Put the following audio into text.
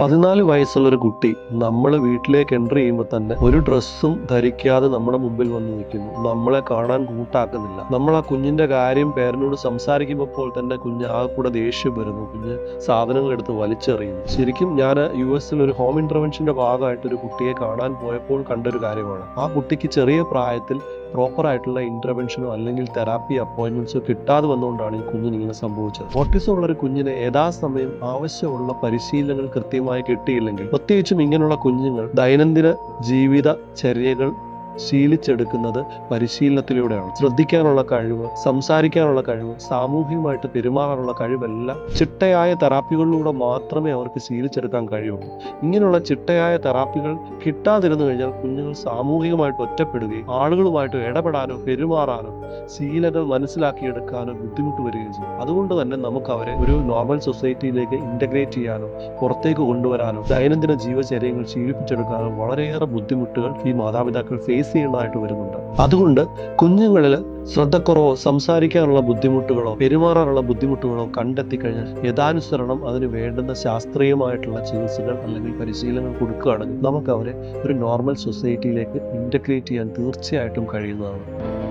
പതിനാല് വയസ്സുള്ള ഒരു കുട്ടി നമ്മളെ വീട്ടിലേക്ക് എന്റർ ചെയ്യുമ്പോൾ തന്നെ ഒരു ഡ്രസ്സും ധരിക്കാതെ നമ്മുടെ മുമ്പിൽ വന്ന് നിൽക്കുന്നു. നമ്മളെ കാണാൻ കൂട്ടാക്കുന്നില്ല. നമ്മൾ ആ കുഞ്ഞിന്റെ കാര്യം പേരനോട് സംസാരിക്കുമ്പോൾ തന്നെ കുഞ്ഞ് ആ കൂടെ ദേഷ്യം വരുന്നു. കുഞ്ഞ് സാധനങ്ങൾ എടുത്ത് വലിച്ചെറിയുന്നു. ശരിക്കും ഞാൻ യു എസിൽ ഒരു ഹോം ഇന്റർവെൻഷന്റെ ഭാഗമായിട്ട് ഒരു കുട്ടിയെ കാണാൻ പോയപ്പോൾ കണ്ടൊരു കാര്യമാണ്. ആ കുട്ടിക്ക് ചെറിയ പ്രായത്തിൽ പ്രോപ്പർ ആയിട്ടുള്ള ഇന്റർവെൻഷനോ അല്ലെങ്കിൽ തെറാപ്പി അപ്പോയിന്റ്മെന്റ്സോ കിട്ടാതെ വന്നുകൊണ്ടാണ് ഈ കുഞ്ഞിന് ഇങ്ങനെ സംഭവിച്ചത്. ഓട്ടിസം ഉള്ള ഒരു കുഞ്ഞിന് യഥാസമയം ആവശ്യമുള്ള പരിശീലനങ്ങൾ കൃത്യമായി കിട്ടിയില്ലെങ്കിൽ പ്രത്യേകിച്ചും ഇങ്ങനെയുള്ള കുഞ്ഞുങ്ങൾ ദൈനംദിന ജീവിത ചര്യകൾ ശീലിച്ചെടുക്കുന്നത് പരിശീലനത്തിലൂടെയാണ്. ശ്രദ്ധിക്കാനുള്ള കഴിവ് സംസാരിക്കാനുള്ള കഴിവ് സാമൂഹികമായിട്ട് പെരുമാറാനുള്ള കഴിവെല്ലാം ചിട്ടയായ തെറാപ്പികളിലൂടെ മാത്രമേ അവർക്ക് ശീലിച്ചെടുക്കാൻ കഴിയുള്ളൂ. ഇങ്ങനെയുള്ള ചിട്ടയായ തെറാപ്പികൾ കിട്ടാതിരുന്നു കഴിഞ്ഞാൽ കുഞ്ഞുങ്ങൾ സാമൂഹികമായിട്ട് ഒറ്റപ്പെടുകയും ആളുകളുമായിട്ട് ഇടപെടാനോ പെരുമാറാനോ ശീലങ്ങൾ മനസ്സിലാക്കിയെടുക്കാനോ ബുദ്ധിമുട്ട് വരികയും ചെയ്യും. അതുകൊണ്ട് തന്നെ നമുക്ക് അവരെ ഒരു നോർമൽ സൊസൈറ്റിയിലേക്ക് ഇന്റഗ്രേറ്റ് ചെയ്യാനോ പുറത്തേക്ക് കൊണ്ടുവരാനോ ദൈനംദിന ജീവചര്യങ്ങൾ ശീലിപ്പിച്ചെടുക്കാനോ വളരെയേറെ ബുദ്ധിമുട്ടുകൾ ഈ മാതാപിതാക്കൾ ഫേസ് ചെയ്യേണ്ടതായിട്ട് വരുന്നുണ്ട്. അതുകൊണ്ട് കുഞ്ഞുങ്ങളിൽ ശ്രദ്ധക്കുറവോ സംസാരിക്കാനുള്ള ബുദ്ധിമുട്ടുകളോ പെരുമാറാനുള്ള ബുദ്ധിമുട്ടുകളോ കണ്ടെത്തി കഴിഞ്ഞാൽ യഥാനുസരണം അതിന് വേണ്ടുന്ന ശാസ്ത്രീയമായിട്ടുള്ള ചികിത്സകൾ അല്ലെങ്കിൽ പരിശീലനങ്ങൾ കൊടുക്കുകയാണെങ്കിൽ നമുക്ക് അവരെ ഒരു നോർമൽ സൊസൈറ്റിയിലേക്ക് ഇന്റഗ്രേറ്റ് ചെയ്യാൻ തീർച്ചയായിട്ടും കഴിയുന്നതാണ്.